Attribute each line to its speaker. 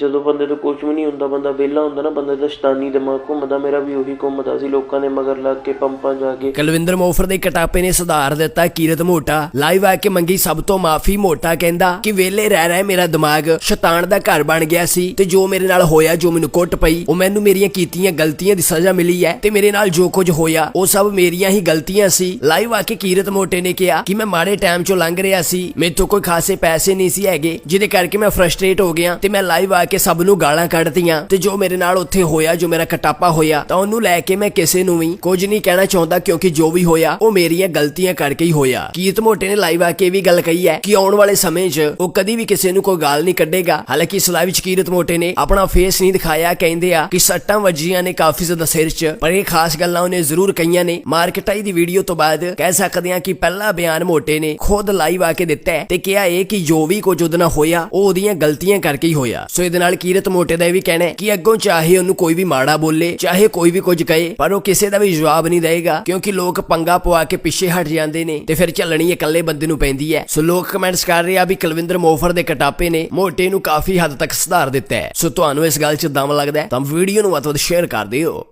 Speaker 1: ਜਦੋਂ ਬੰਦੇ ਤੋਂ ਕੁਝ ਵੀ ਨਹੀਂ ਹੁੰਦਾ, ਬੰਦਾ ਵਿਹਲਾ ਹੁੰਦਾ ਨਾ, ਬੰਦੇ ਦਾ ਸ਼ੈਤਾਨੀ ਦਿਮਾਗ ਘੁੰਮਦਾ, ਮੇਰਾ ਵੀ ਉਹੀ ਘੁੰਮਦਾ ਸੀ, ਲੋਕਾਂ ਦੇ ਮਗਰ ਲੱਗ ਕੇ, ਪੰਪਾਂ ਜਾ ਕੇ।
Speaker 2: ਕੁਲਵਿੰਦਰ ਮੋਫਰ ਦੇ ਕਟਾਪੇ ਨੇ ਸੁਧਾਰ ਦਿੱਤਾ, ਕੀਰਤ ਮੋਟਾ। ਲਾਈਵ ਆ ਕੇ ਮੰਗੀ, ਸਭ ਤੋਂ ਮਾਫੀ ਮੋਟਾ, ਕਹਿੰਦਾ, ਕਿ ਵੇਲੇ ਰਹਿ ਰਹਿ ਮੇਰਾ ਦਿਮਾਗ ਸ਼ੈਤਾਨ ਦਾ ਘਰ ਬਣ ਗਿਆ ਸੀ ਤੇ ਜੋ ਮੇਰੇ ਨਾਲ ਹੋਇਆ, ਜੋ ਮੈਨੂੰ ਕੁੱਟ ਪਈ, ਉਹ ਮੈਨੂੰ ਮੇਰੀਆਂ ਕੀਤੀਆਂ ਗਲਤੀਆਂ ਦੀ ਸਜ਼ਾ ਮਿਲੀ ਹੈ ਤੇ ਮੇਰੇ ਨਾਲ ਜੋ ਕੁਝ ਹੋਇਆ, ਉਹ ਸਭ ਮੇਰੀਆਂ ਹੀ ਗਲਤੀਆਂ ਸੀ। ਲਾਈਵ ਆ ਕੇ ਕੀਰਤ ਮੋਟੇ ਨੇ ਕਿਹਾ ਕਿ ਮੈਂ ਮਾੜੇ ਟਾਈਮ ਚੋਂ ਲੰਘ ਰਿਹਾ ਸੀ ਮੇਰੇ ਤੋਂ ਕੋਈ ਖਾਸੇ ਪੈਸੇ ਨਹੀਂ ਸੀ ਹੈਗੇ, ਜਿਹਦੇ ਕਰਕੇ ਮੈਂ ਫਰਸਟ੍ਰੇਟ ਹੋ ਗਿਆ ਤੇ ਮੈਂ ਲਾਈਵ ਆ ਕੇ ਸਭ ਨੂੰ ਗਾਲਾਂ ਕੱਢਦੀਆਂ ਤੇ ਜੋ ਮੇਰੇ ਨਾਲ ਉੱਥੇ ਹੋਇਆ, ਜੋ ਮੇਰਾ ਕਟਾਪਾ ਹੋਇਆ, ਤਾਂ ਉਹਨੂੰ ਲੈ ਕੇ ਮੈਂ ਕਿਸੇ ਨੂੰ ਵੀ ਕੁਝ ਨਹੀਂ ਕਹਿਣਾ ਚਾਹੁੰਦਾ ਕਿਉਂਕਿ ਜੋ ਵੀ ਹੋਇਆ, ਉਹ ਮੇਰੀਆਂ ਗਲਤੀਆਂ ਕਰਕੇ ਹੀ ਹੋਇਆ। ਕੀਰਤ ਮੋਟੇ ਨੇ ਲਾਈਵ ਆ ਕੇ ਵੀ ਗੱਲ ਕਹੀ ਹੈ ਕਿ ਆਉਣ ਵਾਲੇ ਸਮੇਂ 'ਚ ਉਹ ਕਦੀ ਵੀ ਕਿਸੇ ਨੂੰ ਕੋਈ ਗਾਲ ਨਹੀਂ ਕੱਢੇਗਾ। ਹਾਲਾਂਕਿ ਇਸ ਲਾਈਵ 'ਚ ਕੀਰਤ ਮੋਟੇ ਨੇ ਆਪਣਾ ਫੇਸ ਨਹੀਂ ਦਿਖਾਇਆ, ਕਹਿੰਦੇ ਆ ਕਿ ਸੱਟਾਂ ਵੱਜੀਆਂ ਨੇ ਕਾਫੀ ਜ਼ਿਆਦਾ ਸਿਰ 'ਚ, ਪਰ ਇਹ ਖਾਸ ਗੱਲਾਂ ਉਹਨੇ ਜ਼ਰੂਰ ਕਹੀਆਂ ਨੇ। ਮਾਰਕਟਾਈ ਦੀ ਵੀਡੀਓ ਤੋਂ ਬਾਅਦ ਕਹਿ ਸਕਦੇ ਆ ਕਿ ਪਹਿਲਾ ਬਿਆਨ ਮੋਟੇ ਨੇ ਖੁਦ ਲਾਈਵ ਆ ਕੇ ਦਿੱਤਾ ਤੇ ਕਿਹਾ ਇਹ ਕਿ ਜੋ ਵੀ ਕੁਝ ਉਹਦੇ ਨਾਲ ਹੋਇਆ, ਉਹ ਉਹਦੀਆਂ ਗਲਤੀਆਂ ਕਰਕੇ ਹੀ ਹੋਇਆ। ਸੋ ਇਹਦੇ ਨਾਲ ਕੀਰਤ ਮੋਟੇ ਦਾ ਇਹ ਵੀ ਕਹਿਣਾ ਕਿ ਅੱਗੋਂ ਚਾਹੇ ਉਹਨੂੰ ਕੋਈ ਵੀ ਮਾੜਾ ਬੋਲੇ, ਚਾਹੇ ਕੋਈ ਵੀ ਕੁਝ ਕਹੇ, ਪਰ ਉਹ ਕਿਸੇ ਦਾ ਵੀ ਜਵਾਬ ਨਹੀਂ ਦੇਗਾ ਕਿਉਂਕਿ ਲੋਕ ਪੰਗਾ ਪਵਾ ਕੇ ਪਿੱਛੇ ਹਟ ਜਾਂਦੇ ਨੇ ਤੇ ਫਿਰ ਚੱਲਣੀ ਇਕੱਲੇ ਬੰਦੇ ਨੂੰ ਪੈਂਦੀ ਹੈ। ਸੋ ਲੋਕ ਕਮੈਂਟਸ ਕਰ ਰਹੇ ਆ ਵੀ ਕੁਲਵਿੰਦਰ ਮੋਫਰ ਦੇ ਕਟਾਪੇ ਨੇ ਮੋਟੇ ਨੂੰ ਕਾਫੀ ਹੱਦ ਤੱਕ ਸੁਧਾਰ ਦਿੱਤਾ ਹੈ। ਸੋ ਤੁਹਾਨੂੰ ਇਸ ਗੱਲ 'ਚ ਦਮ ਲੱਗਦਾ ਤਾਂ ਵੀਡੀਓ ਨੂੰ ਵੱਧ ਤੋਂ ਵੱਧ ਸ਼ੇਅਰ ਕਰ ਦਿਓ।